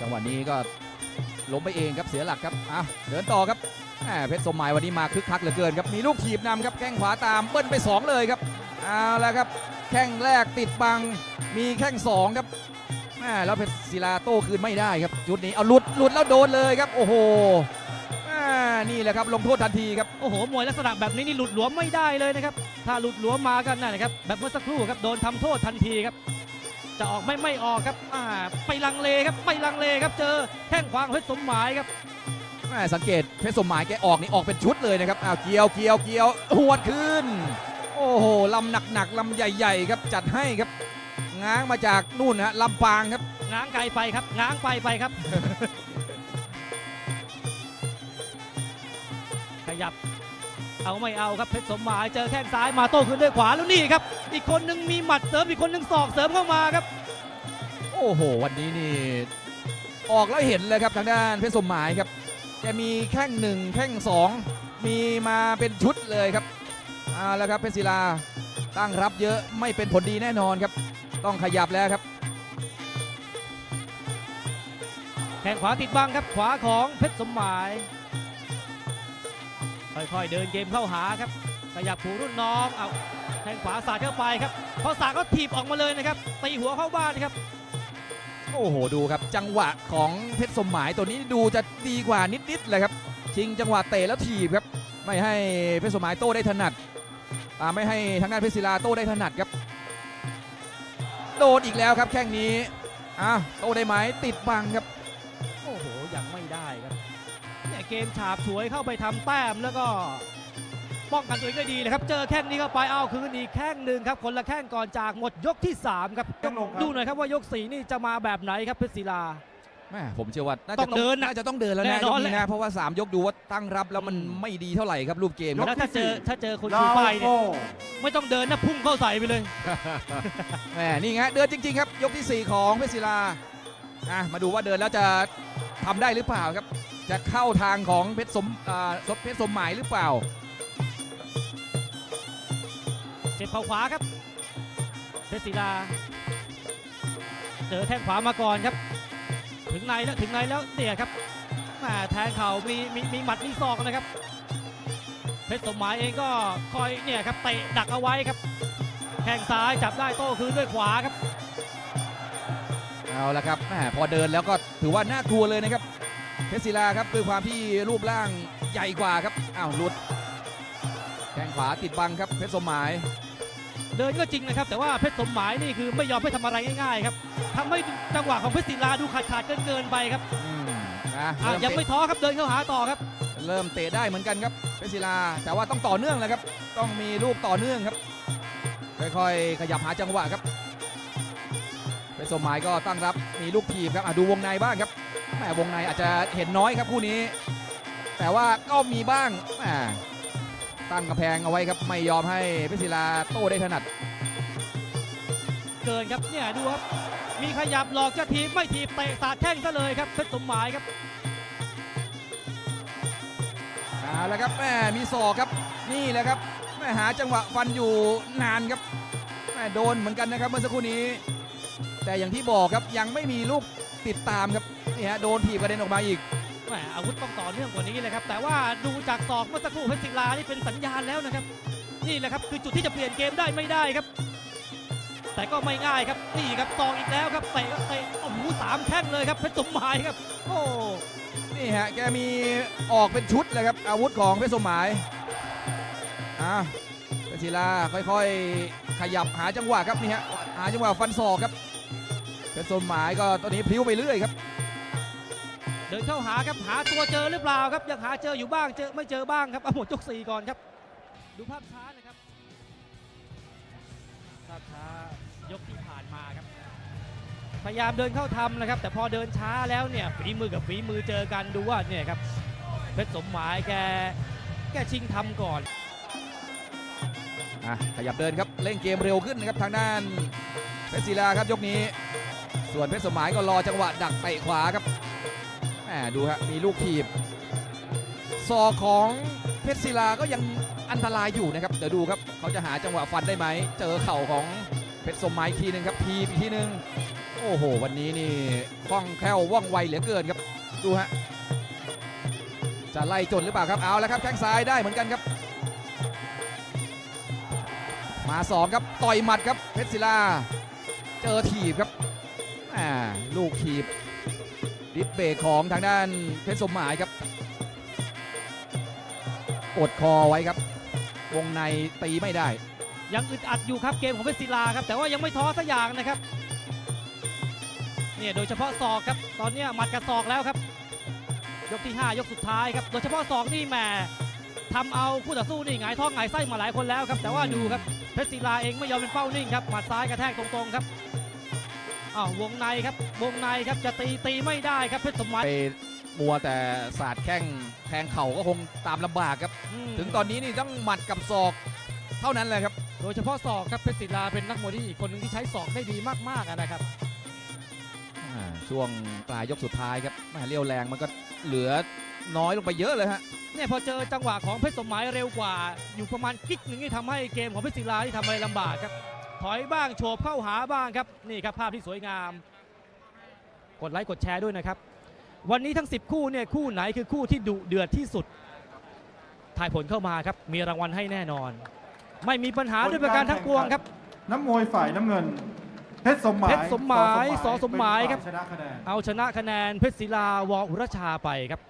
จังหวะนี้ก็ล้มไปเองครับเสียหลักครับอะเดินต่อครับแหมเพชรสมหมายวันนี้มาคึกคักเหลือเกินครับมีลูกถีบนำครับแข้งขวาตามเบิ้ลไปสองเลยครับเอาและครับแข้งแรกติดบังมีแข้งสองครับแหมแล้วเพชรศิลาโต้คืนไม่ได้ครับจุดนี้เอาหลุดหลุดแล้วโดนเลยครับ โอ้โหแหมนี่แหละครับลงโทษทันทีครับโอ้โหมวยลักษณะแบบนี้นี่หลุดหลวมไม่ได้เลยนะครับถ้าหลุดหลวมมากันนั่นนะครับแบบเมื่อสักครู่ครับโดนทำโทษทันทีครับ จะออกไม่ไม่ออกครับอ่าไปลังเลครับไปลังเลครับเจอแข้งขวางเพชรสมหมายครับแม่สังเกตเพชรสมหมายแกออกนี่ออกเป็นชุดเลยนะครับอ้าวเกี่ยวเกี่ยวเกี่ยวหวดขึ้น โอ้โหลำหนักๆลำใหญ่ ๆ ครับจัดให้ครับง้างมาจากนู่นนะฮะลำปางครับง้างไกลไปครับง้างไปไปครับ ขยับ เอาไม่เอาครับเพชรสมหมายเจอแข้งซ้ายมาโต้คืนด้วยขวาแล้วนี่ครับ อีกคนนึงมีหมัดเสริมอีกคนนึงศอกเสริมเข้ามาครับ โอ้โห วันนี้นี่ออกแล้วเห็นเลยครับทางด้านเพชรสมหมายครับแกมีแข้งหนึ่งแข้งสองมีมาเป็นชุดเลยครับเอาแล้วครับเพชรศิลาตั้งรับเยอะไม่เป็นผลดีแน่นอนครับ ต้องขยับแล้วครับ แข้งขวาติดบังครับขวาของเพชรสมหมาย ค่อยๆเดินเกมเข้าหาครับขยับผูรุ่นน้องเอาแข้งขวาสาดเข้าไปครับพอสาดก็ถีบออกมาเลยนะครับตีหัวเข้าบ้านครับโอ้โหดูครับ จังหวะของเพชรสมหมายตัวนี้ดูจะดีกว่านิดๆเลยครับชิงจังหวะเตะแล้วถีบครับ ไม่ให้เพชรสมหมายโต้ได้ถนัดไม่ให้ทางด้านเพชรศิลาโต้ได้ถนัดครับ โดนอีกแล้วครับแข้งนี้อะโต้ได้ไหมติดบังครับ เนี่ยเกมฉาบฉวยเข้าไปทำแต้มแล้วก็ป้องกันตัวเองได้ดีนะครับ เจอแข้งนี้เข้าไปเอาคืนอีกแข้งหนึ่งครับ คนละแข้งก่อนจากหมดยกที่ 3 ครับดูหน่อยครับว่ายกสีนี่จะมาแบบไหนครับเพชรศิลาแม่ผมเชื่อว่าน่าต้จะองเดินนะน่าจะต้องเดินแล้วแน่นะนยอกนนี้แหนะละเพราะว่า 3 ยกดูว่าตั้งรับแล้วมันอืมไม่ดีเท่าไหร่ครับรูปเกมครับแล้วถ้าเจอถ้าเจอคนชูป้ายเนี่ยไม่ต้องเดินนะพุ่งเข้าใส่ไปเลยแหมนี่ไงเดินจริงๆครับ ยกที่ 4 ของเพชรศิลาอะมาดูว่าเดินแล้วจะทำได้หรือเปล่าครับ จะเข้าทางของเพชรสมอ่าเพชรสมหมายหรือเปล่าเจ็บเข่าขวาครับ เพชรศิลา เจอแข้งขวามาก่อนครับ ถึงในแล้วถึงในแล้วเนี่ยครับแหม่แทงเข่ามีมีมีหมัดมีศอกนะครับ เพชรสมหมายเองก็คอยเนี่ยครับเตะดักเอาไว้ครับ แข้งซ้ายจับได้โต้คืนด้วยขวาครับ เอาละครับแหมพอเดินแล้วก็ถือว่าน่ากลัวเลยนะครับ เพชรศิลาครับด้วยความที่รูปร่างใหญ่กว่าครับอ้าวหลุดแข้งขวาติดบังครับเพชรสมหมายเดินก็จริงนะครับแต่ว่าเพชรสมหมายนี่คือไม่ยอมให้ทำอะไรง่ายๆครับทำให้จังหวะของเพชรศิลาดูขาดขาดๆเกินเกินๆไปครับอืมนะอะเริ่มยังเตะไม่ท้อครับเดินเข้าหาต่อครับ เริ่มเตะได้เหมือนกันครับเพชรศิลา แต่ว่าต้องต่อเนื่องแหละครับ ต้องมีลูกต่อเนื่องครับค่อยๆขยับหาจังหวะครับเพชรสมหมายก็ตั้งรับมีลูกทีบครับอะดูวงในบ้างครับ แหมวงในอาจจะเห็นน้อยครับคู่นี้ แต่ว่าก็มีบ้างแหมตั้งกำแพงเอาไว้ครับไม่ยอมให้เพชรศิลาโต้ได้ถนัด เกินครับเนี่ยดูครับ มีขยับหลอกจะทีบไม่ทีบเตะสาดแข้งซะเลยครับเพชรสมหมายครับเอาละครับแม่มีศอกครับนี่แหละครับแม่หาจังหวะฟันอยู่นานครับแม่โดนเหมือนกันนะครับเมื่อสักครู่นี้ แต่อย่างที่บอกครับยังไม่มีลูกติดตามครับ นี่ฮะโดนถีบกระเด็นออกมาอีกแหมอาวุธต้องต่อเนื่องกว่านี้เลยครับ แต่ว่าดูจากศอกเมื่อสักครู่เพชรศิลานี่เป็นสัญญาณแล้วนะครับ นี่แหละครับคือจุดที่จะเปลี่ยนเกมได้ไม่ได้ครับ แต่ก็ไม่ง่ายครับนี่ครับศอกอีกแล้วครับเตะก็เตะโอ้โหสามแข้งเลยครับเพชรสมหมายครับ โอ้นี่ฮะแกมีออกเป็นชุดเลยครับอาวุธของเพชรสมหมายอ่าเพชรศิลาค่อยๆ ขยับหาจังหวะครับนี่ฮะหาจังหวะฟันศอกครับเพชรสมหมายก็ตอนนี้พลิ้วไปเรื่อยครับ เดินเข้าหาครับหาตัวเจอหรือเปล่าครับยังหาเจออยู่บ้างเจอไม่เจอบ้างครับเอาหมดยกสี่ก่อนครับ ดูภาพช้านะครับภาพช้ายกที่ผ่านมาครับ พยายามเดินเข้าทำนะครับ แต่พอเดินช้าแล้วเนี่ยฝีมือกับฝีมือเจอกันดูว่าเนี่ยครับเพชรสมหมายแกแกชิงทำก่อนอะขยับเดินครับเล่นเกมเร็วขึ้นนะครับทางด้านเพชรศิลาครับยกนี้ ส่วนเพชรสมหมายก็รอจังหวะดักเตะขวาครับ ดูฮะมีลูกถีบศอกของเพชรศิลาก็ยังอันตรายอยู่นะครับ เดี๋ยวดูครับ เขาจะหาจังหวะฟันได้ไหม เจอเข่าของเพชรสมหมายทีหนึ่งครับทีอีกทีหนึ่งโอ้โห วันนี้นี่คล่องแคล่วว่องไวเหลือเกินครับ ดูฮะ จะไล่จนหรือเปล่าครับ เอาแล้วครับ แข้งซ้ายได้เหมือนกันครับ มาสองครับ ต่อยหมัดครับ เพชรศิลา เจอถีบครับอ่าลูกถีบ ดิสเบรกของทางด้านเพชรสมหมายครับกดคอไว้ครับ วงในตีไม่ได้ ยังอึดอัดอยู่ครับเกมของเพชรศิลาครับ แต่ว่ายังไม่ท้อสักอย่างนะครับเนี่ยโดยเฉพาะศอกครับ ตอนนี้หมัดกับศอกแล้วครับ ยกที่ 5 ยกสุดท้ายครับ โดยเฉพาะศอกนี่แหมทำเอาคู่ต่อสู้นี่หงายท้องหงายไส้มาหลายคนแล้วครับ แต่ว่าดูครับเพชรศิลาเองไม่ยอมเป็นเป้านิ่งครับหมัดซ้ายกระแทกตรงๆครับ อ้าววงในครับ วงในครับจะตีตีไม่ได้ครับเพชรสมหมายไปมัวแต่ศาสตร์แข้งแทงเข่าก็คงตามลำบากครับ อืมถึงตอนนี้นี่ต้องหมัดกับศอกเท่านั้นแหละครับ โดยเฉพาะศอกครับเพชรศิลาเป็นนักมวยที่อีกคนหนึ่งที่ใช้ศอกได้ดีมากๆอะนะครับ อ่าช่วงปลายยกสุดท้ายครับแม่เรี่ยวแรงมันก็เหลือน้อยลงไปเยอะเลยฮะ เนี่ยพอเจอจังหวะของเพชรสมหมายเร็วกว่า อยู่ประมาณกิ๊กหนึ่งนี่ทำให้เกมของเพชรศิลาที่ทำอะไรลำบากครับถ อยบ้างโฉบเข้าหาบ้างครับนี่ครับภาพที่สวยงาม กดไลค์กดแชร์ด้วยนะครับ วันนี้ทั้ง 10 คู่เนี่ยคู่ไหนคือคู่ที่ดุเดือดที่สุดถ่ายผลเข้ามาครับมีรางวัลให้แน่นอน ไม่มีปัญหาด้วยประการทั้งปวงครับ น้ำมวยฝ่ายน้ำเงินเพชรสมหมายเพชรสมหมายสอสมหมายครับเป็นฝ่ชนะคะแนนเอาชนะคะแนนเพชรศิลาวออุรชาไปครับ